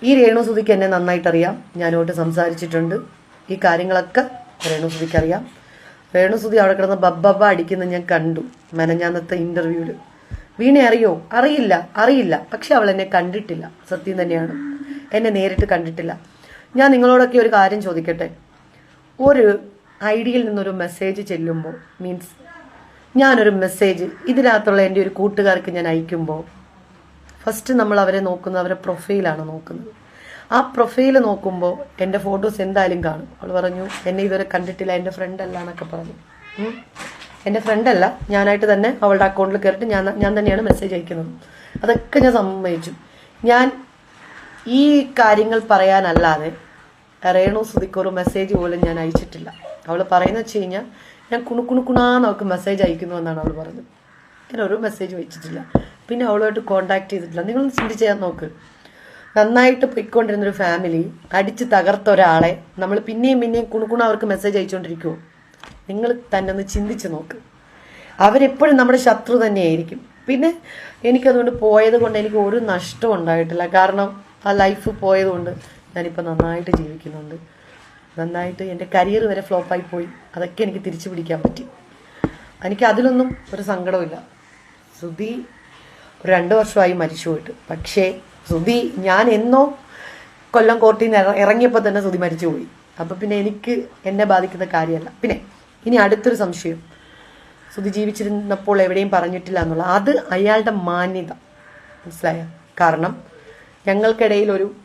ഈ രേണുസുതിക്ക് എന്നെ നന്നായിട്ടറിയാം. ഞാനോട്ട് സംസാരിച്ചിട്ടുണ്ട്. ഈ കാര്യങ്ങളൊക്കെ രേണുസുതിക്ക് അറിയാം. രേണുസുതി അവിടെ കിടന്ന് ബബ്ബബ അടിക്കുന്ന ഞാൻ കണ്ടു മെനഞ്ഞാന്നത്തെ ഇന്റർവ്യൂവിൽ വീണെ അറിയോ? അറിയില്ല അറിയില്ല. പക്ഷെ അവൾ എന്നെ കണ്ടിട്ടില്ല. സത്യം തന്നെയാണ്. എന്നെ നേരിട്ട് കണ്ടിട്ടില്ല. ഞാൻ നിങ്ങളോടൊക്കെ ഒരു കാര്യം ചോദിക്കട്ടെ? ഒരു ഐഡിയിൽ നിന്നൊരു മെസ്സേജ് ചെല്ലുമ്പോൾ മീൻസ് ഞാനൊരു മെസ്സേജ് ഇതിനകത്തുള്ള എന്റെ ഒരു കൂട്ടുകാർക്ക് ഞാൻ അയക്കുമ്പോൾ ഫസ്റ്റ് നമ്മൾ അവരെ നോക്കുന്നത് അവരെ പ്രൊഫൈലാണ് നോക്കുന്നത്. ആ പ്രൊഫൈൽ നോക്കുമ്പോൾ എന്റെ ഫോട്ടോസ് എന്തായാലും കാണും. അവൾ പറഞ്ഞു എന്നെ ഇതുവരെ കണ്ടിട്ടില്ല എന്റെ ഫ്രണ്ട് അല്ല എന്നൊക്കെ പറഞ്ഞു. എന്റെ ഫ്രണ്ടല്ല ഞാനായിട്ട് തന്നെ അവളുടെ അക്കൗണ്ടിൽ കയറിയിട്ട് ഞാൻ ഞാൻ തന്നെയാണ് മെസ്സേജ് അയക്കുന്നത്. അതൊക്കെ ഞാൻ സമ്മതിച്ചു. ഞാൻ ഈ കാര്യങ്ങൾ പറയാനല്ലാതെ റേണു സുധിക്കൊരു മെസ്സേജ് പോലും ഞാൻ അയച്ചിട്ടില്ല. അവൾ പറയുന്ന വെച്ച് കഴിഞ്ഞാൽ ഞാൻ കുണു കുണു കുണുക്കുണുക്കുണാന്ന് അവൾക്ക് മെസ്സേജ് അയക്കുന്നു എന്നാണ് അവൾ പറഞ്ഞത്. ഞാൻ ഒരു മെസ്സേജ് വെച്ചിട്ടില്ല. പിന്നെ അവളുമായിട്ട് കോണ്ടാക്ട് ചെയ്തിട്ടില്ല. നിങ്ങളൊന്ന് ചിന്തിച്ച് ചെയ്യാൻ നോക്ക്. നന്നായിട്ട് പൊയ്ക്കൊണ്ടിരുന്ന ഒരു ഫാമിലി അടിച്ച് തകർത്ത ഒരാളെ നമ്മൾ പിന്നെയും പിന്നെയും കുണുക്കുണ അവർക്ക് മെസ്സേജ് അയച്ചുകൊണ്ടിരിക്കുമോ നിങ്ങൾ തന്നെ ഒന്ന് ചിന്തിച്ച് നോക്ക്. അവരെപ്പോഴും നമ്മുടെ ശത്രു തന്നെയായിരിക്കും. പിന്നെ എനിക്കതുകൊണ്ട് പോയത് കൊണ്ട് എനിക്ക് ഒരു നഷ്ടവും ഉണ്ടായിട്ടില്ല. കാരണം ആ ലൈഫ് പോയതുകൊണ്ട് ഞാനിപ്പോൾ നന്നായിട്ട് ജീവിക്കുന്നുണ്ട്. നന്നായിട്ട് എന്റെ കരിയർ വരെ ഫ്ലോപ്പായി പോയി. അതൊക്കെ എനിക്ക് തിരിച്ചു പിടിക്കാൻ പറ്റി. എനിക്ക് അതിലൊന്നും ഒരു സങ്കടമില്ല ശ്രുതി ഒരു രണ്ട് വർഷമായി മരിച്ചു പോയിട്ട്. പക്ഷേ ശ്രുതി ഞാൻ എന്നോ കൊല്ലം കോർട്ടിൽ നിന്ന് ഇറങ്ങിയപ്പോൾ തന്നെ ശ്രുതി മരിച്ചു പോയി. അപ്പം പിന്നെ എനിക്ക് എന്നെ ബാധിക്കുന്ന കാര്യമല്ല. പിന്നെ ഇനി അടുത്തൊരു സംശയം. ശ്രുതി ജീവിച്ചിരുന്നപ്പോൾ എവിടെയും പറഞ്ഞിട്ടില്ല എന്നുള്ള അത് അയാളുടെ മാന്യത. മനസ്സിലായ? കാരണം ഞങ്ങൾക്കിടയിൽ ഒരു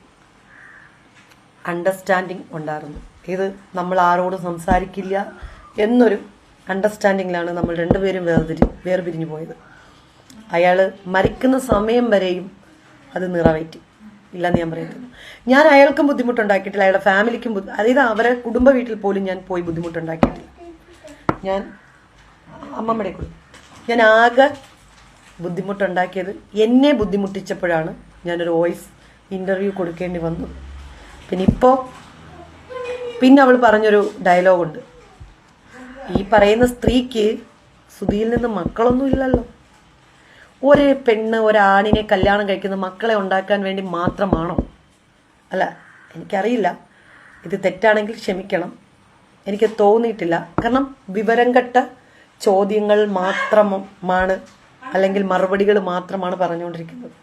അണ്ടർസ്റ്റാൻഡിങ് ഉണ്ടായിരുന്നു. ഇത് നമ്മൾ ആരോടും സംസാരിക്കില്ല എന്നൊരു അണ്ടർസ്റ്റാൻഡിങ്ങിലാണ് നമ്മൾ രണ്ടുപേരും വേർതിരി വേർപിരിഞ്ഞു പോയത്. അയാൾ മരിക്കുന്ന സമയം വരെയും അത് നിറവേറ്റി. ഇല്ലെന്ന് ഞാൻ പറയുന്നില്ല ഞാൻ അയാൾക്കും ബുദ്ധിമുട്ടുണ്ടാക്കിയിട്ടില്ല അയാളുടെ ഫാമിലിക്കും അതായത് അവരെ കുടുംബ വീട്ടിൽ പോലും ഞാൻ പോയി ബുദ്ധിമുട്ടുണ്ടാക്കിയിട്ടില്ല. ഞാൻ അമ്മമ്മയുടെ കൂടെ. ഞാൻ ആകെ ബുദ്ധിമുട്ടുണ്ടാക്കിയത് എന്നെ ബുദ്ധിമുട്ടിച്ചപ്പോഴാണ് ഞാനൊരു വോയിസ് ഇന്റർവ്യൂ കൊടുക്കേണ്ടി വന്നത്. പിന്നെ ഇപ്പോൾ പിന്നെ അവൾ പറഞ്ഞൊരു ഡയലോഗുണ്ട് ഈ പറയുന്ന സ്ത്രീക്ക് സുധിയിൽ നിന്ന് മക്കളൊന്നും ഇല്ലല്ലോ. ഒരു പെണ്ണ് ഒരാണിനെ കല്യാണം കഴിക്കുന്ന മക്കളെ ഉണ്ടാക്കാൻ വേണ്ടി മാത്രമാണോ? അല്ല എനിക്കറിയില്ല. ഇത് തെറ്റാണെങ്കിൽ ക്ഷമിക്കണം. എനിക്ക് തോന്നിയിട്ടില്ല. കാരണം വിവരം കെട്ട ചോദ്യങ്ങൾ മാത്രമാണ് അല്ലെങ്കിൽ മറുപടികൾ മാത്രമാണ് പറഞ്ഞുകൊണ്ടിരിക്കുന്നത്.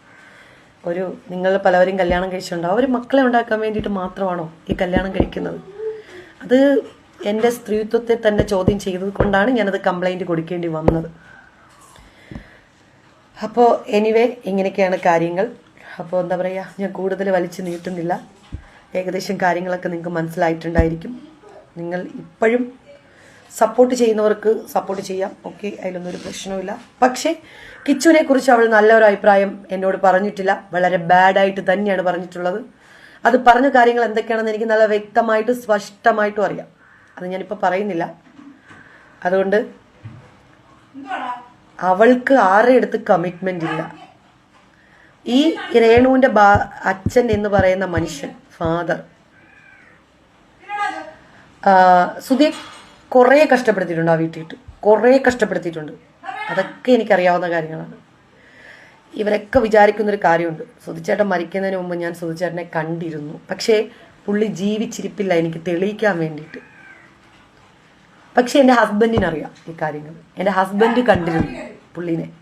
ഒരു നിങ്ങൾ പലവരും കല്യാണം കഴിച്ചിട്ടുണ്ടാവും. അവർ മക്കളെ ഉണ്ടാക്കാൻ വേണ്ടിയിട്ട് മാത്രമാണോ ഈ കല്യാണം കഴിക്കുന്നത്? അത് എന്റെ സ്ത്രീത്വത്തെ തന്നെ ചോദ്യം ചെയ്തത് കൊണ്ടാണ് ഞാനത് കംപ്ലൈന്റ് കൊടുക്കേണ്ടി വന്നത്. അപ്പോൾ എനിവേ ഇങ്ങനെയൊക്കെയാണ് കാര്യങ്ങൾ. അപ്പോൾ എന്താ പറയുക ഞാൻ കൂടുതൽ വലിച്ചു നീട്ടുന്നില്ല. ഏകദേശം കാര്യങ്ങളൊക്കെ നിങ്ങൾക്ക് മനസ്സിലായിട്ടുണ്ടായിരിക്കും. നിങ്ങൾ ഇപ്പോഴും സപ്പോർട്ട് ചെയ്യുന്നവർക്ക് സപ്പോർട്ട് ചെയ്യാം. ഓക്കെ അതിലൊന്നും ഒരു പ്രശ്നവുമില്ല. പക്ഷേ കിച്ചുവിനെ കുറിച്ച് അവൾ നല്ലൊരു അഭിപ്രായം എന്നോട് പറഞ്ഞിട്ടില്ല. വളരെ ബാഡായിട്ട് തന്നെയാണ് പറഞ്ഞിട്ടുള്ളത്. അത് പറഞ്ഞ കാര്യങ്ങൾ എന്തൊക്കെയാണെന്ന് എനിക്ക് നല്ല വ്യക്തമായിട്ട് സ്പഷ്ടമായിട്ടും അറിയാം. അത് ഞാനിപ്പോൾ പറയുന്നില്ല. അതുകൊണ്ട് അവൾക്ക് ആരുടെ അടുത്ത് കമ്മിറ്റ്മെന്റ് ഇല്ല? ഈ രേണുവിന്റെ ബാ അച്ഛൻ എന്ന് പറയുന്ന മനുഷ്യൻ ഫാദർ സുധീർ കുറേ കഷ്ടപ്പെടുത്തിയിട്ടുണ്ട് ആ വീട്ടിൽ. കുറേ കഷ്ടപ്പെടുത്തിയിട്ടുണ്ട്. അതൊക്കെ എനിക്കറിയാവുന്ന കാര്യങ്ങളാണ്. ഇവരൊക്കെ വിചാരിക്കുന്നൊരു കാര്യമുണ്ട്. സുധിച്ചേട്ടൻ മരിക്കുന്നതിന് മുമ്പ് ഞാൻ സുധിച്ചേട്ടനെ കണ്ടിരുന്നു. പക്ഷേ പുള്ളി ജീവിച്ചിരിപ്പില്ല. എനിക്ക് തെളിയിക്കാൻ വേണ്ടിയിട്ട്. പക്ഷേ എന്റെ ഹസ്ബൻഡിനറിയാം ഈ കാര്യങ്ങൾ. എന്റെ ഹസ്ബൻഡ് കണ്ടിരുന്നു പുള്ളിനെ.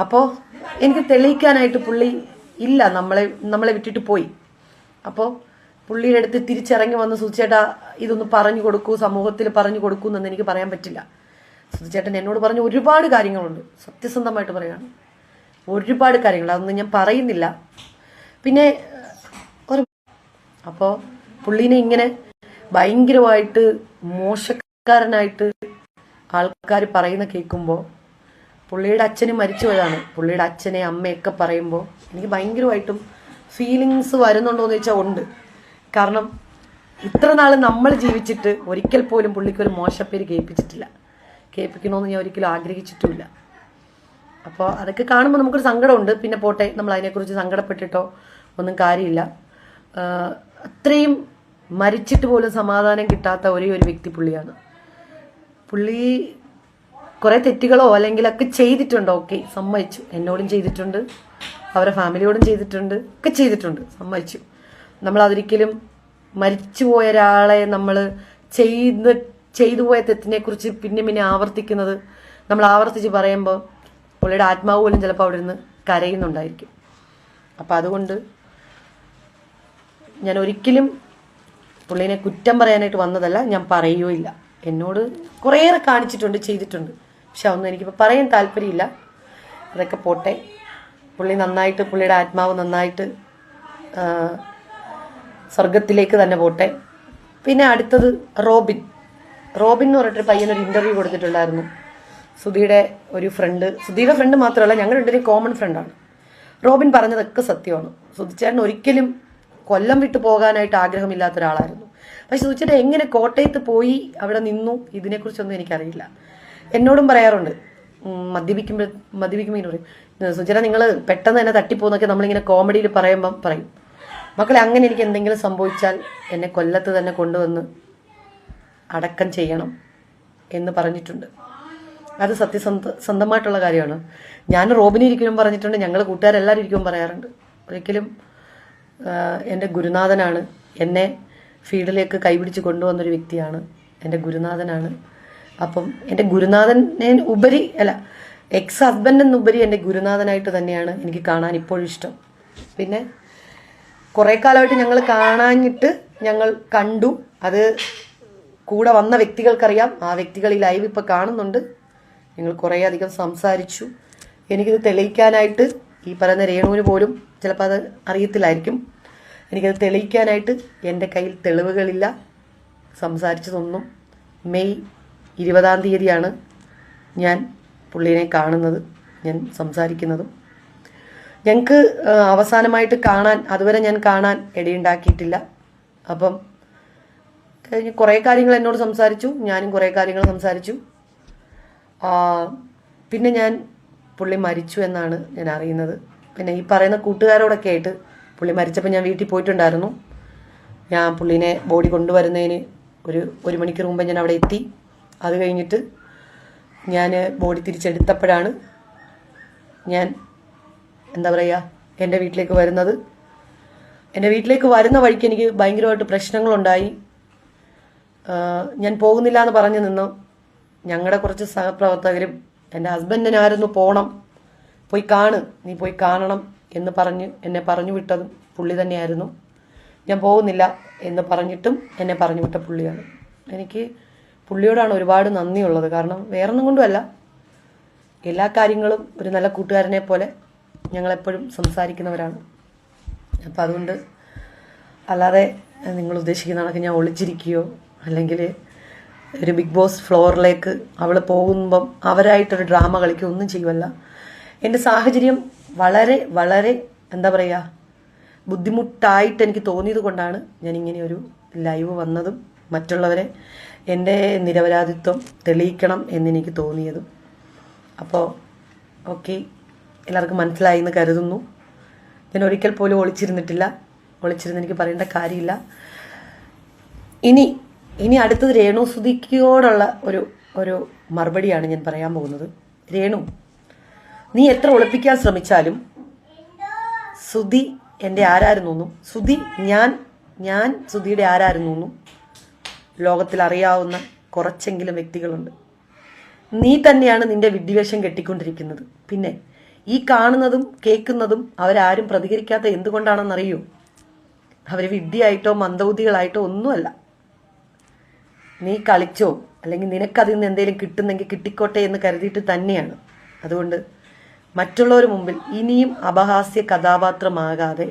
അപ്പോൾ എനിക്ക് തെളിയിക്കാനായിട്ട് പുള്ളി ഇല്ല. നമ്മളെ നമ്മളെ വിട്ടിട്ട് പോയി. അപ്പോൾ പുള്ളിയുടെ അടുത്ത് തിരിച്ചിറങ്ങി വന്ന് സുചേട്ടാ ഇതൊന്ന് പറഞ്ഞു കൊടുക്കൂ സമൂഹത്തിൽ പറഞ്ഞു കൊടുക്കൂ എന്നൊന്നും എനിക്ക് പറയാൻ പറ്റില്ല. സുധിച്ചേട്ടൻ എന്നോട് പറഞ്ഞ ഒരുപാട് കാര്യങ്ങളുണ്ട്. സത്യസന്ധമായിട്ട് പറയാണ്. ഒരുപാട് കാര്യങ്ങൾ അതൊന്നും ഞാൻ പറയുന്നില്ല. പിന്നെ ഒരു അപ്പോൾ പുള്ളീനെ ഇങ്ങനെ ഭയങ്കരമായിട്ട് മോശക്കാരനായിട്ട് ആൾക്കാർ പറയുന്ന കേൾക്കുമ്പോൾ പുള്ളിയുടെ അച്ഛന് മരിച്ചുപോയതാണ്. പുള്ളിയുടെ അച്ഛനെ അമ്മയൊക്കെ പറയുമ്പോൾ എനിക്ക് ഭയങ്കരമായിട്ടും ഫീലിങ്സ് വരുന്നുണ്ടോ എന്ന് ചോദിച്ചാൽ ഉണ്ട്. കാരണം ഇത്ര നാൾ നമ്മൾ ജീവിച്ചിട്ട് ഒരിക്കൽ പോലും പുള്ളിക്കൊരു മോശപ്പേര് കേൾപ്പിച്ചിട്ടില്ല. കേൾപ്പിക്കണമെന്ന് ഞാൻ ഒരിക്കലും ആഗ്രഹിച്ചിട്ടുമില്ല. അപ്പോൾ അതൊക്കെ കാണുമ്പോൾ നമുക്കൊരു സങ്കടമുണ്ട്. പിന്നെ പോട്ടെ നമ്മൾ അതിനെക്കുറിച്ച് സങ്കടപ്പെട്ടിട്ടോ ഒന്നും കാര്യമില്ല. അത്രയും മരിച്ചിട്ട് പോലും സമാധാനം കിട്ടാത്ത ഒരേ ഒരു വ്യക്തി പുള്ളിയാണ്. പുള്ളി കുറേ തെറ്റുകളോ അല്ലെങ്കിൽ അല്ലെങ്കിലൊക്കെ ചെയ്തിട്ടുണ്ട് ഓക്കെ സമ്മതിച്ചു. എന്നോടും ചെയ്തിട്ടുണ്ട് അവരെ ഫാമിലിയോടും ചെയ്തിട്ടുണ്ട് ഒക്കെ ചെയ്തിട്ടുണ്ട് സമ്മതിച്ചു. നമ്മൾ അതൊരിക്കലും മരിച്ചുപോയ ഒരാളെ നമ്മൾ ചെയ്ത് ചെയ്തു പോയ തെറ്റിനെ കുറിച്ച് പിന്നെ പിന്നെ ആവർത്തിക്കുന്നത് നമ്മൾ ആവർത്തിച്ച് പറയുമ്പോൾ പുള്ളിയുടെ ആത്മാവ് പോലും ചിലപ്പോൾ അവിടെ നിന്ന് കരയുന്നുണ്ടായിരിക്കും. അപ്പം അതുകൊണ്ട് ഞാൻ ഒരിക്കലും പുള്ളീനെ കുറ്റം പറയാനായിട്ട് വന്നതല്ല ഞാൻ പറയുകയോ ഇല്ല എന്നോട് കുറേയേറെ കാണിച്ചിട്ടുണ്ട് ചെയ്തിട്ടുണ്ട്. പക്ഷെ അതൊന്നും എനിക്കിപ്പോൾ പറയാൻ താല്പര്യമില്ല. അതൊക്കെ പോട്ടെ. പുള്ളി നന്നായിട്ട് പുള്ളിയുടെ ആത്മാവ് നന്നായിട്ട് സ്വർഗത്തിലേക്ക് തന്നെ പോട്ടെ. പിന്നെ അടുത്തത് റോബിൻ. റോബിൻ എന്ന് പറഞ്ഞിട്ടൊരു പയ്യനൊരു ഇന്റർവ്യൂ കൊടുത്തിട്ടുണ്ടായിരുന്നു. സുധിയുടെ ഒരു ഫ്രണ്ട് സുധിയുടെ ഫ്രണ്ട് മാത്രമല്ല ഞങ്ങൾ രണ്ടുപേരും കോമൺ ഫ്രണ്ടാണ് റോബിൻ പറഞ്ഞതൊക്കെ സത്യമാണ്. സുധിച്ചേട്ടൻ ഒരിക്കലും കൊല്ലം വിട്ടു പോകാനായിട്ട് ആഗ്രഹമില്ലാത്ത ഒരാളായിരുന്നു. പക്ഷെ സുധിച്ചേട്ടൻ എങ്ങനെ കോട്ടയത്ത് പോയി അവിടെ നിന്നു ഇതിനെക്കുറിച്ചൊന്നും എനിക്കറിയില്ല. എന്നോടും പറയാറുണ്ട്. മദ്യപിക്കുമ്പോൾ മദ്യപിക്കുമ്പോൾ പറയും. സുചന നിങ്ങൾ പെട്ടെന്ന് തന്നെ തട്ടിപ്പോന്നൊക്കെ നമ്മളിങ്ങനെ കോമഡിയിൽ പറയുമ്പം പറയും. മക്കളെ അങ്ങനെ എനിക്ക് എന്തെങ്കിലും സംഭവിച്ചാൽ എന്നെ കൊല്ലത്ത് തന്നെ കൊണ്ടുവന്ന് അടക്കം ചെയ്യണം എന്ന് പറഞ്ഞിട്ടുണ്ട്. അത് സത്യസന്ധ സ്വന്തമായിട്ടുള്ള കാര്യമാണ്. ഞാൻ റോബിനി ഇരിക്കുമ്പോൾ പറഞ്ഞിട്ടുണ്ട് ഞങ്ങൾ കൂട്ടുകാരെല്ലാവരും ഇരിക്കുമ്പോൾ പറയാറുണ്ട്. ഒരിക്കലും എന്റെ ഗുരുനാഥനാണ് എന്നെ ഫീൽഡിലേക്ക് കൈപിടിച്ച് കൊണ്ടുവന്നൊരു വ്യക്തിയാണ് എന്റെ ഗുരുനാഥനാണ്. അപ്പം എന്റെ ഗുരുനാഥനെ ഉപരി അല്ല എക്സ് ഹസ്ബൻഡ് എന്നുപരി എന്റെ ഗുരുനാഥനായിട്ട് തന്നെയാണ് എനിക്ക് കാണാൻ ഇപ്പോഴും ഇഷ്ടം. പിന്നെ കുറേ കാലമായിട്ട് ഞങ്ങൾ കാണാഞ്ഞിട്ട് ഞങ്ങൾ കണ്ടു. അത് കൂടെ വന്ന വ്യക്തികൾക്കറിയാം. ആ വ്യക്തികൾ ഈ ലൈവ് ഇപ്പോൾ കാണുന്നുണ്ട്. ഞങ്ങൾ കുറേ അധികം സംസാരിച്ചു. എനിക്കിത് തെളിയിക്കാനായിട്ട് ഈ പറയുന്ന രേണുവിന് പോലും ചിലപ്പോൾ അത് അറിയത്തില്ലായിരിക്കും. എനിക്കത് തെളിയിക്കാനായിട്ട് എന്റെ കയ്യിൽ തെളിവുകളില്ല. സംസാരിച്ചതൊന്നും മെയ് ഇരുപതാം തീയതിയാണ് ഞാൻ പുള്ളിനെ കാണുന്നത് ഞാൻ സംസാരിക്കുന്നതും. ഞങ്ങൾക്ക് അവസാനമായിട്ട് കാണാൻ അതുവരെ ഞാൻ കാണാൻ ഇടയുണ്ടാക്കിയിട്ടില്ല. അപ്പം കുറേ കാര്യങ്ങൾ എന്നോട് സംസാരിച്ചു ഞാനും കുറേ കാര്യങ്ങൾ സംസാരിച്ചു. പിന്നെ ഞാൻ പുള്ളി മരിച്ചു എന്നാണ് ഞാൻ അറിയുന്നത്. പിന്നെ ഈ പറയുന്ന കൂട്ടുകാരോടൊക്കെ ആയിട്ട് പുള്ളി മരിച്ചപ്പോൾ ഞാൻ വീട്ടിൽ പോയിട്ടുണ്ടായിരുന്നു. ഞാൻ പുള്ളിനെ ബോഡി കൊണ്ടുവരുന്നതിന് ഒരു ഒരു മണിക്കൂർ മുമ്പ് ഞാൻ അവിടെ എത്തി. അത് കഴിഞ്ഞിട്ട് ഞാൻ ബോഡി തിരിച്ചെടുത്തപ്പോഴാണ് ഞാൻ എന്താ പറയുക എന്റെ വീട്ടിലേക്ക് വരുന്നത്. എന്റെ വീട്ടിലേക്ക് വരുന്ന വഴിക്ക് എനിക്ക് ഭയങ്കരമായിട്ട് പ്രശ്നങ്ങളുണ്ടായി. ഞാൻ പോകുന്നില്ല എന്ന് പറഞ്ഞു നിന്നു. ഞങ്ങളുടെ കുറച്ച് സഹപ്രവർത്തകരും എന്റെ ഹസ്ബൻഡിനായിരുന്നു പോണം പോയി കാണ് നീ പോയി കാണണം എന്ന് പറഞ്ഞ് എന്നെ പറഞ്ഞു വിട്ടതും പുള്ളി തന്നെയായിരുന്നു. ഞാൻ പോകുന്നില്ല എന്ന് പറഞ്ഞിട്ടും എന്നെ പറഞ്ഞു വിട്ട പുള്ളിയാണ്. എനിക്ക് പുള്ളിയോടാണ് ഒരുപാട് നന്ദിയുള്ളത്. കാരണം വേറൊന്നും കൊണ്ടുമല്ല. എല്ലാ കാര്യങ്ങളും ഒരു നല്ല കൂട്ടുകാരനെ പോലെ ഞങ്ങളെപ്പോഴും സംസാരിക്കുന്നവരാണ്. അപ്പം അതുകൊണ്ട് അല്ലാതെ നിങ്ങൾ ഉദ്ദേശിക്കുന്ന കണക്ക് ഞാൻ ഒളിച്ചിരിക്കുകയോ അല്ലെങ്കിൽ ഒരു ബിഗ് ബോസ് ഫ്ലോറിലേക്ക് അവൾ പോകുമ്പം അവരായിട്ടൊരു ഡ്രാമ കളിക്കുക ഒന്നും ചെയ്യുമല്ല എന്റെ സാഹചര്യം വളരെ വളരെ എന്താ പറയുക ബുദ്ധിമുട്ടായിട്ട് എനിക്ക് തോന്നിയത് കൊണ്ടാണ് ഞാൻ ഇങ്ങനെ ഒരു ലൈവ് വന്നതും മറ്റുള്ളവരെ എന്റെ നിരപരാധിത്വം തെളിയിക്കണം എന്നെനിക്ക് തോന്നിയതും. അപ്പോൾ ഓക്കെ എല്ലാവർക്കും മനസ്സിലായി എന്ന് കരുതുന്നു. ഞാൻ ഒരിക്കൽ പോലും ഒളിച്ചിരുന്നിട്ടില്ല. ഒളിച്ചിരുന്ന് എനിക്ക് പറയേണ്ട കാര്യമില്ല. ഇനി ഇനി അടുത്തത് രേണു സുധിക്കോടുള്ള ഒരു ഒരു മറുപടിയാണ് ഞാൻ പറയാൻ പോകുന്നത്. രേണു നീ എത്ര ഒളിപ്പിക്കാൻ ശ്രമിച്ചാലും സുധി എന്റെ ആരായിരുന്നു സുധി ഞാൻ ഞാൻ സുധിയുടെ ആരായിരുന്നു ലോകത്തിൽ അറിയാവുന്ന കുറച്ചെങ്കിലും വ്യക്തികളുണ്ട്. നീ തന്നെയാണ് നിന്റെ വിദ്വേഷം കെട്ടിക്കൊണ്ടിരിക്കുന്നത്. പിന്നെ ഈ കാണുന്നതും കേൾക്കുന്നതും അവരാരും പ്രതികരിക്കാത്ത എന്തുകൊണ്ടാണെന്നറിയോ? അവർ വിഡ്ഢിയായിട്ടോ മന്ദബുദ്ധികളായിട്ടോ ഒന്നുമല്ല. നീ കളിച്ചോ? അല്ലെങ്കിൽ നിനക്കതിൽ നിന്ന് എന്തെങ്കിലും കിട്ടുന്നെങ്കിൽ കിട്ടിക്കോട്ടെ എന്ന് കരുതിയിട്ട് തന്നെയാണ്. അതുകൊണ്ട് മറ്റുള്ളവർ മുമ്പിൽ ഇനിയും അപഹാസ്യ കഥാപാത്രമാകാതെ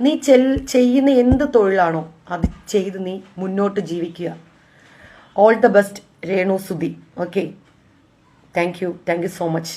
നീ ചെൽ ചെയ്യുന്ന എന്ത് തൊഴിലാണോ അത് ചെയ്ത് നീ മുന്നോട്ട് ജീവിക്കുക. All the best Renu Sudhi. Okay thank you thank you so much